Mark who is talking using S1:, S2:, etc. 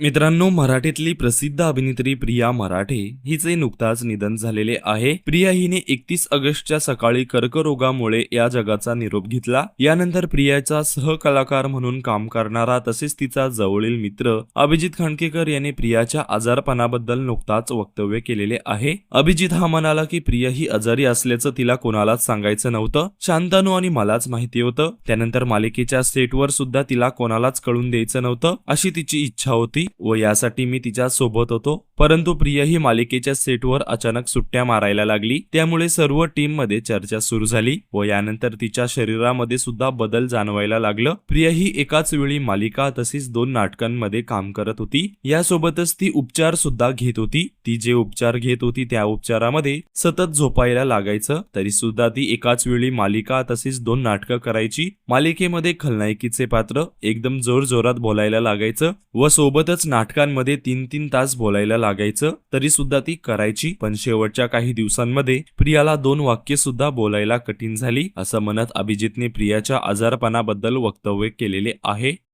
S1: मित्रांनो मराठीतली प्रसिद्ध अभिनेत्री प्रिया मराठे हिचे नुकताच निधन झालेले आहे. प्रिया हिने एकतीस ऑगस्टच्या सकाळी कर्करोगामुळे या जगाचा निरोप घेतला. यानंतर प्रियाचा सहकलाकार म्हणून काम करणारा तसेच तिचा जवळील मित्र अभिजित खांडकेकर याने प्रियाच्या आजारपणाबद्दल नुकताच वक्तव्य केलेले आहे. अभिजित हा म्हणाला की प्रिया ही आजारी असल्याचं तिला कोणालाच सांगायचं नव्हतं. शांतनू आणि मलाच माहिती होतं. त्यानंतर मालिकेच्या सेटवर सुद्धा तिला कोणालाच कळून द्यायचं नव्हतं अशी तिची इच्छा होती. व यासाठी मी तिच्या सोबत होतो. परंतु प्रिया ही मालिकेच्या सेटवर अचानक सुट्ट्या मारायला लागली. त्यामुळे सर्व टीममध्ये चर्चा सुरू झाली व यानंतर तिच्या शरीरामध्ये सुद्धा बदल जाणवायला लागलं. प्रिया ही एकाच वेळी मालिका तसेच दोन नाटकांमध्ये काम करत होती. यासोबतच ती उपचार सुद्धा घेत होती. ती जे उपचार घेत होती त्या उपचारामध्ये सतत झोपायला लागायचं. तरी सुद्धा ती एकाच वेळी मालिका तसेच दोन नाटकं करायची. मालिकेमध्ये खलनायकीचे पात्र एकदम जोर जोरात बोलायला लागायचं व सोबतच नाटकांमध्ये तीन तीन तास बोलायला लागायचं तरी सुद्धा ती करायची. पण शेवटच्या काही दिवसांमध्ये प्रियाला दोन वाक्य सुद्धा बोलायला कठीण झाली असं म्हणत अभिजितने प्रियाच्या आजारपणाबद्दल वक्तव्य केलेले आहे.